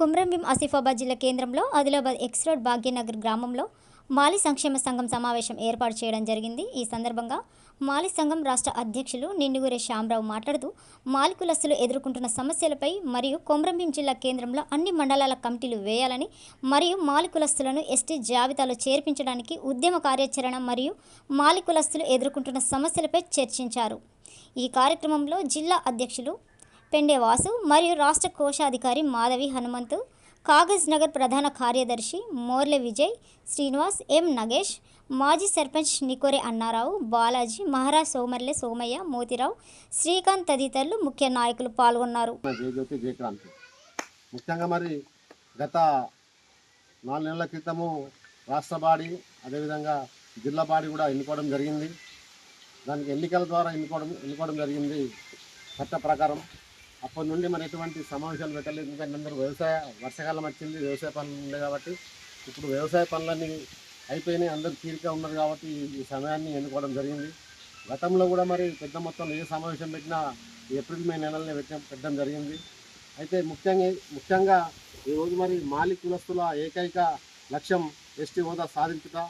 కుమ్రంభీం ఆసిఫాబాద్ జిల్లా కేంద్రంలో Adilabad X road Bhagyanagar గ్రామంలో మాలి సంక్షేమ సంఘం సమావేశం ఏర్పాటు చేయడం జరిగింది. ఈ సందర్భంగా మాలి సంఘం రాష్ట్ర అధ్యక్షులు నిండుగురే శ్యామరావు మాట్లాడుతూ మాలి కులస్తులు ఎదుర్కొంటున్న సమస్యలపై మరియు కొమరంభీం జిల్లా కేంద్రంలో అన్ని మండలాల కమిటీలు వేయాలని మరియు మాలి కులస్తులను ఎస్టీ జాబితాలో చేర్పించడానికి ఉద్యమ కార్యాచరణ మరియు మాలి కులస్తులు ఎదుర్కొంటున్న సమస్యలపై చర్చించారు. ఈ కార్యక్రమంలో జిల్లా అధ్యక్షులు పెండే వాసు మరియు రాష్ట్ర కోశాధికారి మాధవి హనుమంతు కాగజ్ నగర్ ప్రధాన కార్యదర్శి మోర్లె విజయ్ శ్రీనివాస్ ఎం నగేష్ మాజీ సర్పంచ్ నికోరే అన్నారావు బాలాజీ మహారాజ్ సోమర్లె సోమయ్య మోతిరావు శ్రీకాంత్ తదితరులు ముఖ్య నాయకులు పాల్గొన్నారు. ముఖ్యంగా మరి గత నాలుగు నెలల క్రితము రాష్ట్ర బాడీ అదేవిధంగా జిల్లా బాడీ కూడా ఎన్నుకోవడం జరిగింది. దానికి ఎన్నికల ద్వారా ఎన్నుకోవడం ఎన్నుకోవడం జరిగింది చట్ట ప్రకారం. అప్పటి నుండి మరి ఎటువంటి సమావేశాలు పెట్టలేదు. ఎందుకంటే అందరూ వ్యవసాయ వర్షాకాలం వచ్చింది వ్యవసాయ పనులు ఉండే కాబట్టి ఇప్పుడు వ్యవసాయ పనులన్నీ అయిపోయినాయి. అందరూ తీరిక ఉన్నారు కాబట్టి ఈ- సమయాన్ని ఎన్నుకోవడం జరిగింది. గతంలో కూడా మరి పెద్ద మొత్తంలో ఏ సమావేశం పెట్టినా ఏప్రిల్ మే నెలలనే పెట్టడం పెట్టడం జరిగింది. అయితే ముఖ్యంగా ముఖ్యంగా ఈరోజు మరి మాలి కులస్తుల ఏకైక లక్ష్యం ఎస్టీ హోదా సాధించుట.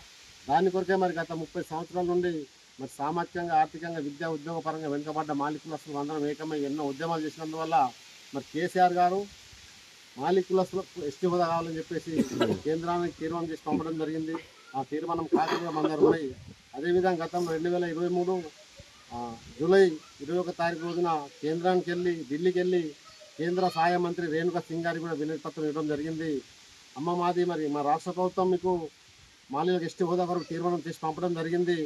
దాని కొరకే మరి గత ముప్పై సంవత్సరాల నుండి మరి సామాజికంగా ఆర్థికంగా విద్యా ఉద్యోగ పరంగా వెనుకబడ్డ మాలి కులస్తులు అందరం ఏకమై ఎన్నో ఉద్యమాలు చేసినందువల్ల మరి కేసీఆర్ గారు మాలి కులస్తులకు ఎస్టీ హోదా కావాలని చెప్పేసి కేంద్రానికి తీర్మానం చేసి పంపడం జరిగింది. ఆ తీర్మానం కాకుండా మందరు ఉన్నాయి. అదేవిధంగా గతంలో రెండు వేల ఇరవై మూడు జూలై ఇరవై ఒక తారీఖు రోజున కేంద్రానికి వెళ్ళి ఢిల్లీకి వెళ్ళి కేంద్ర సహాయ మంత్రి రేణుకా సింగ్ గారికి కూడా వినతి పత్రం ఇవ్వడం జరిగింది. అమ్మ మాది మరి మా రాష్ట్ర ప్రభుత్వం మీకు మాలీలకు ఎస్టీ హోదా కొరకు తీర్మానం చేసి పంపడం జరిగింది.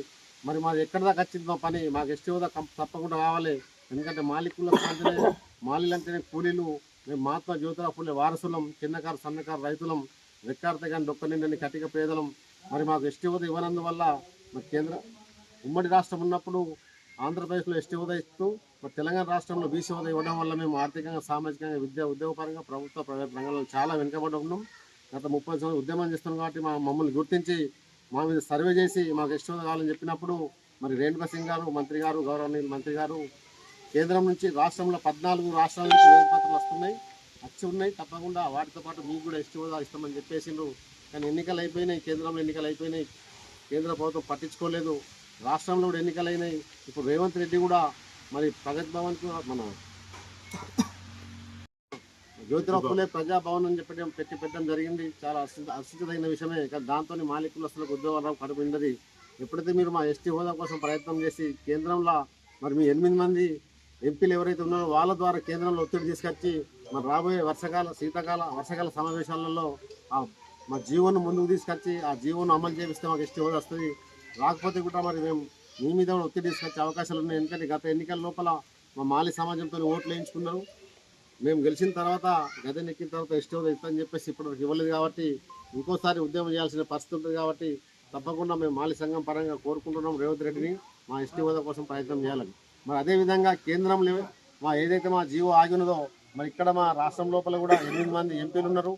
మరి మాది ఎక్కడ దాకా వచ్చింది మా పని మాకు ఎస్టీ హోదా కం- తప్పకుండా కావాలి ఎందుకంటే మాలికుల అంటేనే మాలీలు అంటేనే కూలీలు. మేము మహాత్మా జ్యోతిరావు ఫులే వారసులం చిన్నకారు సన్నకారు రైతులం రెక్కాడితే కానీ దొక్కనిండని కటిక పేదలం. మరి మాకు ఎస్టీ హోదా ఇవ్వనందువల్ల మరి కేంద్ర ఉమ్మడి రాష్ట్రం ఉన్నప్పుడు ఆంధ్రప్రదేశ్లో ఎస్టీ హోదా ఇస్తూ మరి తెలంగాణ రాష్ట్రంలో బీసీ హోదా ఇవ్వడం వల్ల మేము ఆర్థికంగా సామాజికంగా విద్యా ఉద్యోగపరంగా ప్రభుత్వ ప్రైవేట్ రంగంలో చాలా వెనుకబడి ఉన్నాం. గత ముప్పై సంవత్సరాలు ఉద్యమం చేస్తున్నాం కాబట్టి మా మమ్మల్ని గుర్తించి మా మీద సర్వే చేసి మాకు ఎస్టీ కావాలని చెప్పినప్పుడు మరి రేణుకా సింగ్ గారు మంత్రి గారు గౌరవనీయులు మంత్రి గారు కేంద్రం నుంచి రాష్ట్రంలో పద్నాలుగు రాష్ట్రాల నుంచి వేదిపత్రులు వస్తున్నాయి వచ్చి ఉన్నాయి. తప్పకుండా వాటితో పాటు మీకు కూడా ఎస్టీ హోదా ఇస్తామని చెప్పేసిండ్రు. కానీ ఎన్నికలు అయిపోయినాయి కేంద్రంలో ఎన్నికలు అయిపోయినాయి. కేంద్ర ప్రభుత్వం పట్టించుకోలేదు. రాష్ట్రంలో కూడా ఎన్నికలైనాయి ఇప్పుడు రేవంత్ రెడ్డి కూడా మరి ప్రగతి భవన్కి మన జ్యోతిరావు ఫులే ప్రజాభవన్ అని చెప్పడం పెట్టి పెట్టడం జరిగింది. చాలా హర్షితదగిన విషయమే. కానీ దాంతో మాలికులస్తులకు ఉద్యోగాలు కడుపుండది ఎప్పుడైతే మీరు మా ఎస్టీ హోదా కోసం ప్రయత్నం చేసి కేంద్రంలో మరి మీ ఎనిమిది మంది ఎంపీలు ఎవరైతే ఉన్నారో వాళ్ళ ద్వారా కేంద్రంలో ఒత్తిడి తీసుకొచ్చి మరి రాబోయే వర్షకాల శీతాకాల వర్షకాల సమావేశాలలో మా జీవోను ముందుకు తీసుకొచ్చి ఆ జీవోను అమలు చేపిస్తే మాకు ఎస్టీ హోదా వస్తుంది. రాకపోతే కూడా మరి మేము మీ మీద కూడా ఒత్తిడి తీసుకొచ్చే అవకాశాలు ఉన్నాయి. ఎందుకంటే గత ఎన్నికల లోపల మా మాలి సమాజంతో ఓట్లు వేయించుకున్నారు. మేము గెలిచిన తర్వాత గదెన్ ఎక్కిన తర్వాత ఎస్టీ హోదా చెప్పేసి ఇప్పటివరకు ఇవ్వలేదు కాబట్టి ఇంకోసారి ఉద్యమం చేయాల్సిన పరిస్థితి ఉంటుంది కాబట్టి తప్పకుండా మేము మాలి సంఘం పరంగా కోరుకుంటున్నాం రేవంత్ రెడ్డిని. మా ఎస్టీ హోదా కోసం ప్రయత్నం చేయాలని. మరి అదేవిధంగా కేంద్రంలో మా ఏదైతే మా జీవో ఆగినదో మరి ఇక్కడ మా రాష్ట్రం లోపల కూడా ఎనిమిది మంది ఎంపీలు ఉన్నారు.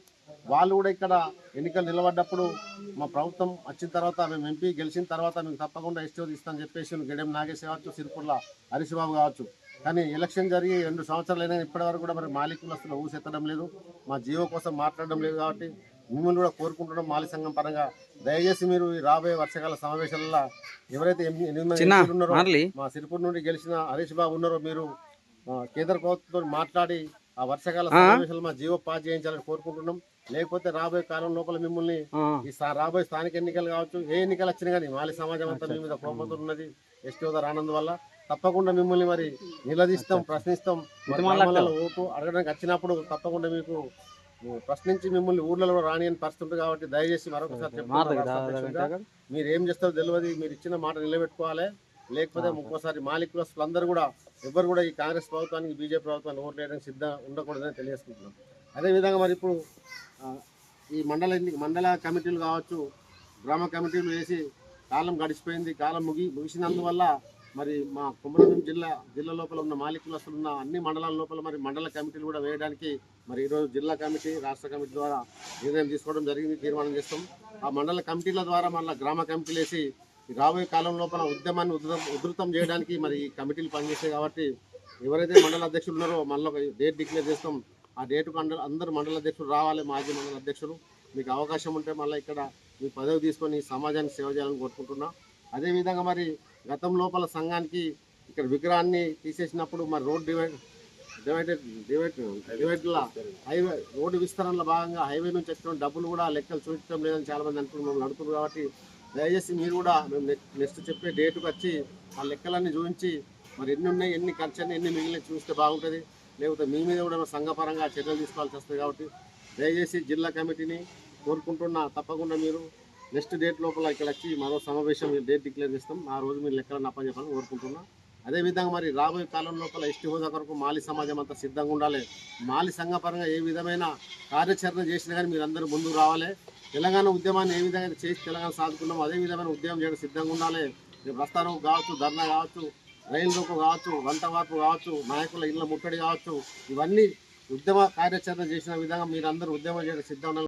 వాళ్ళు కూడా ఇక్కడ ఎన్నికలు నిలబడ్డప్పుడు మా ప్రభుత్వం వచ్చిన తర్వాత మేము ఎంపీ గెలిచిన తర్వాత మేము తప్పకుండా ఎస్టీ హోదా ఇస్తామని చెప్పేసి గడెం నాగేష్ కావచ్చు సిరిపుర్ల హరీష్ బాబు కావచ్చు కానీ ఎలక్షన్ జరిగి రెండు సంవత్సరాలు అయినా ఇప్పటి వరకు కూడా మరి మాలికులు అసలు ఊసెత్తడం లేదు. మా జీవో కోసం మాట్లాడడం లేదు కాబట్టి మిమ్మల్ని కూడా కోరుకుంటున్నాం మాలి సంఘం పరంగా. దయచేసి మీరు ఈ రాబోయే వర్షాకాల సమావేశాలలో ఎవరైతే ఉన్నారో మా సిరిపూర్ నుండి గెలిచిన హరీష్ బాబు ఉన్నారో మీరు కేంద్ర ప్రభుత్వంతో మాట్లాడి ఆ వర్షాకాల సమావేశాలు మా జీవో పాస్ చేయించాలని కోరుకుంటున్నాం. లేకపోతే రాబోయే కాలం లోపల మిమ్మల్ని ఈ రాబోయే స్థానిక ఎన్నికలు కావచ్చు ఏ ఎన్నికలు వచ్చినా కానీ మాలి సమాజం అంతా మీ మీద కోపంతో ఉన్నది. ఎస్టీ రానందు వల్ల తప్పకుండా మిమ్మల్ని మరి నిలదీస్తాం ప్రశ్నిస్తాం. ఓటు అడగడానికి వచ్చినప్పుడు తప్పకుండా మీకు ప్రశ్నించి మిమ్మల్ని ఊర్లలో రానియని పరిస్థితి కాబట్టి దయచేసి మరొకసారి. మీరు ఏం చేస్తారో తెలియదు. మీరు ఇచ్చిన మాట నిలబెట్టుకోవాలి. లేకపోతే ఇంకోసారి మాలికులస్తులు అందరూ కూడా ఎవరు కూడా ఈ కాంగ్రెస్ ప్రభుత్వానికి బీజేపీ ప్రభుత్వాన్ని ఓట్లు వేయడానికి సిద్ధం ఉండకూడదని తెలియజేసుకుంటున్నాం. అదేవిధంగా మరి ఇప్పుడు ఈ మండల మండల కమిటీలు కావచ్చు గ్రామ కమిటీలు వేసి కాలం గడిచిపోయింది. కాలం ముగి ముగిసినందువల్ల మరి మా కుమరంభీం జిల్లా జిల్లా లోపల ఉన్న మాలికులస్తులు ఉన్న అన్ని మండలాల లోపల మరి మండల కమిటీలు కూడా వేయడానికి మరి ఈరోజు జిల్లా కమిటీ రాష్ట్ర కమిటీ ద్వారా నిర్ణయం తీసుకోవడం జరిగింది తీర్మానం చేస్తాం. ఆ మండల కమిటీల ద్వారా మళ్ళీ గ్రామ కమిటీలు వేసి రాబోయే కాలం లోపల ఉద్యమాన్ని ఉధృతం ఉధృతం చేయడానికి మరి ఈ కమిటీలు పనిచేస్తాయి కాబట్టి ఎవరైతే మండల అధ్యక్షులు ఉన్నారో మళ్ళీ ఒక డేట్ డిక్లేర్ చేస్తాం. ఆ డేటుకు అందరూ అందరు మండల అధ్యక్షులు రావాలి మాజీ మండల అధ్యక్షులు. మీకు అవకాశం ఉంటే మళ్ళీ ఇక్కడ మీ పదవి తీసుకొని సమాజానికి సేవ చేయాలని కోరుకుంటున్నా. అదేవిధంగా మరి గతం లోపల సంఘానికి ఇక్కడ విగ్రహాన్ని తీసేసినప్పుడు మరి రోడ్ డివైడ్ డివైడెడ్ డివైడ్ డివైడ్ల హైవే రోడ్డు విస్తరణలో భాగంగా హైవే నుంచి వచ్చిన డబ్బులు కూడా లెక్కలు చూపించడం లేదని చాలా మంది అనుకుని మమ్మల్ని కాబట్టి దయచేసి మీరు కూడా మేము నెక్స్ట్ చెప్పే డేటుకు వచ్చి ఆ లెక్కలన్నీ చూపించి మరి ఎన్ని ఉన్నాయి ఎన్ని ఖర్చు ఎన్ని మిగిలిన చూస్తే బాగుంటుంది. లేకపోతే మీ మీద కూడా సంఘపరంగా చర్యలు తీసుకోవాల్సి వస్తుంది కాబట్టి దయచేసి జిల్లా కమిటీని కోరుకుంటున్నా తప్పకుండా మీరు నెక్స్ట్ డేట్ లోపల ఇక్కడ వచ్చి మరో సమావేశం మీరు డేట్ డిక్లేర్ చేస్తాం. ఆ రోజు మీరు లెక్కలను అప్పచెప్పాలని కోరుకుంటున్నా. అదేవిధంగా మరి రాబోయే కాలం లోపల ఎస్టీ హోదా కొరకు మాలి సమాజం అంతా సిద్ధంగా ఉండాలి. మాలి సంఘపరంగా ఏ విధమైన కార్యాచరణ చేసినా కానీ మీరు ముందుకు రావాలి. తెలంగాణ ఉద్యమాన్ని ఏ విధంగా చేసి తెలంగాణ సాధుకున్నామో అదే విధమైన ఉద్యమం చేయడం సిద్ధంగా ఉండాలి. రేపు ప్రస్థానం కావచ్చు ధర్నా కావచ్చు రైలు రోకో కావచ్చు వంట వార్పు కావచ్చు నాయకుల ఇళ్ళ ముట్టడి కావచ్చు ఇవన్నీ ఉద్యమ కార్యాచరణ చేసిన విధంగా మీరందరూ ఉద్యమం చేయడం సిద్ధంగా